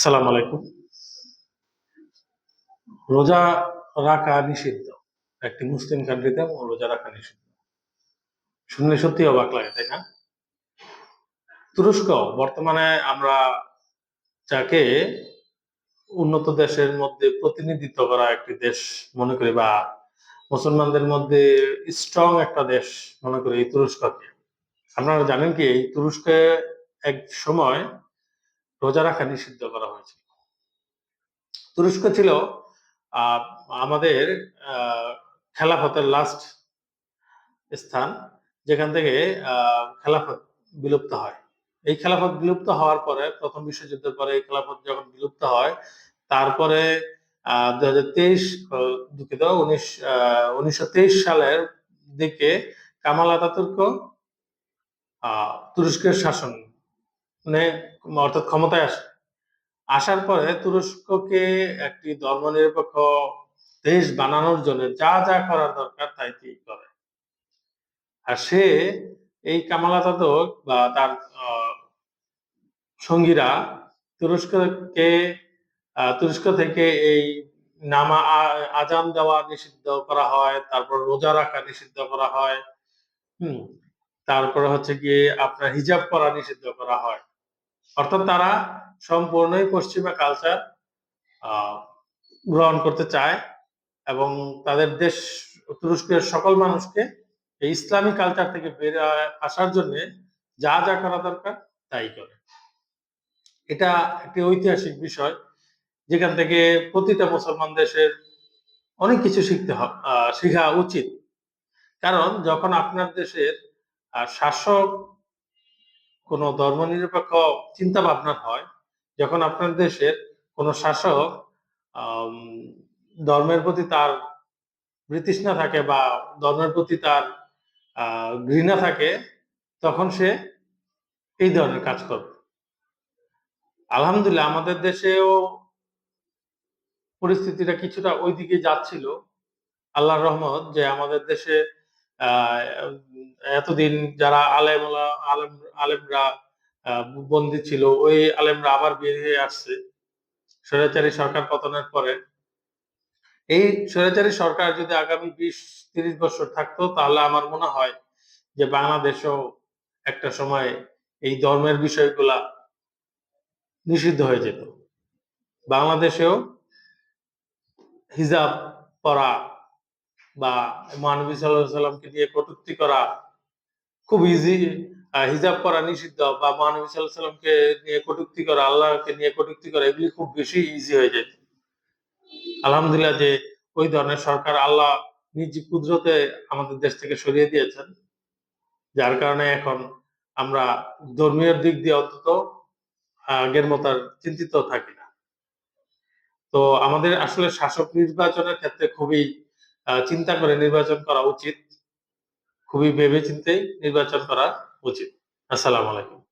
আসসালামু আলাইকুম। রোজা রাখা নিষিদ্ধ। একটি মুসলিম কান্ট্রিতে রোজা রাখা নিষিদ্ধ। শুনলে সত্যি অবাক লাগে, তাই না? তুরস্ক, বর্তমানে আমরা যাকে উন্নত দেশের মধ্যে প্রতিনিধিত্ব করা একটি দেশ মনে করি বা মুসলমানদের মধ্যে স্ট্রং একটা দেশ মনে করি এই তুরস্ককে। আপনারা জানেন কি, এই তুরস্কে এক সময় রোজা রাখা নিষিদ্ধ করা হয়েছিল তুরস্ক ছিল আমাদের খেলাফতের লাস্ট স্থান, যেখান থেকে খেলাফত বিলুপ্ত হয়। এই খেলাফত বিলুপ্ত হওয়ার পরে, প্রথম বিশ্বযুদ্ধের পরে এই খেলাফত যখন বিলুপ্ত হয়, তারপরে দুই হাজার তেইশ দুঃখিত, উনিশ উনিশশো তেইশ সালের দিকে কামাল আতাতুর্ক তুরস্কের শাসন মানে অর্থাৎ ক্ষমতায় আসে। আসার পরে তুরস্ককে একটি ধর্মনিরপেক্ষ দেশ বানানোর জন্য যা যা করার দরকার তাই তিনি করে। আর সে এই কামাল আতাতুর্ক বা তার সঙ্গীরা তুরস্ককে তুরস্ক থেকে এই নামা আজান দেওয়া নিষিদ্ধ করা হয়, তারপর রোজা রাখা নিষিদ্ধ করা হয়, হুম, তারপরে হচ্ছে গিয়ে আপনার হিজাব করা নিষিদ্ধ করা হয়। অর্থাৎ তারা সম্পূর্ণই পশ্চিমা কালচার গ্রহণ করতে চায় এবং তাদের দেশ তুরস্কের সকল মানুষকে এই ইসলামী কালচার থেকে বের আসার জন্য যা যা করা দরকার তাই করে। এটা একটি ঐতিহাসিক বিষয়, যেখান থেকে প্রতিটা মুসলমান দেশের অনেক কিছু শিখতে শেখা উচিত। কারণ যখন আপনার দেশের শাসক কোনো ধর্মনিরপেক্ষ চিন্তা ভাবনার হয়, যখন আপনার দেশের কোনো শাসক ধর্মের প্রতি তার বৃতৃষ্ণা থাকে বা ধর্মের প্রতি তার ঘৃণা থাকে, তখন সে এই ধরনের কাজ করবে। আলহামদুলিল্লাহ, আমাদের দেশেও পরিস্থিতিটা কিছুটা ওইদিকে যাচ্ছিল। আল্লাহর রহমত যে আমাদের দেশে এতদিন যারা আলেম আলেম, আলেমরা বন্দী ছিল, ওই আলেমরা আবার বের হয়ে আসছে। স্বৈরাচারী সরকার পতনের পরে। এই স্বৈরাচারী সরকার যদি আগামী বিশ, তিরিশ বছর থাকতো, তাহলে আমার মনে হয় যে বাংলাদেশও একটা সময় এই ধর্মের বিষয়গুলা নিষিদ্ধ হয়ে যেত। বাংলাদেশেও হিজাব পরা বা মহানবী সাল্লাহ সাল্লামকে নিয়ে কটূক্তি করা খুব ইজি হিজাব করা নিষিদ্ধ বা মহানবী সাল্লাহ সাল্লামকে নিয়ে কটূক্তি করা, আল্লাহকে নিয়ে কটূক্তি করা, এগুলি খুব বেশি ইজি হয়ে যেত আলহামদুলিল্লাহ যে ওই ধরনের সরকার আল্লাহ নিজ কুদরতে আমাদের দেশ থেকে সরিয়ে দিয়েছেন। যার কারণে এখন আমরা ধর্মীয় দিক দিয়ে অন্তত আগের মতো আর চিন্তিত থাকি না। তো আমাদের আসলে শাসক নির্বাচনের ক্ষেত্রে খুবই চিন্তা করে নির্বাচন করা উচিত। খুবই ভেবে চিন্তেই নির্বাচন করা উচিত। আসসালামু আলাইকুম।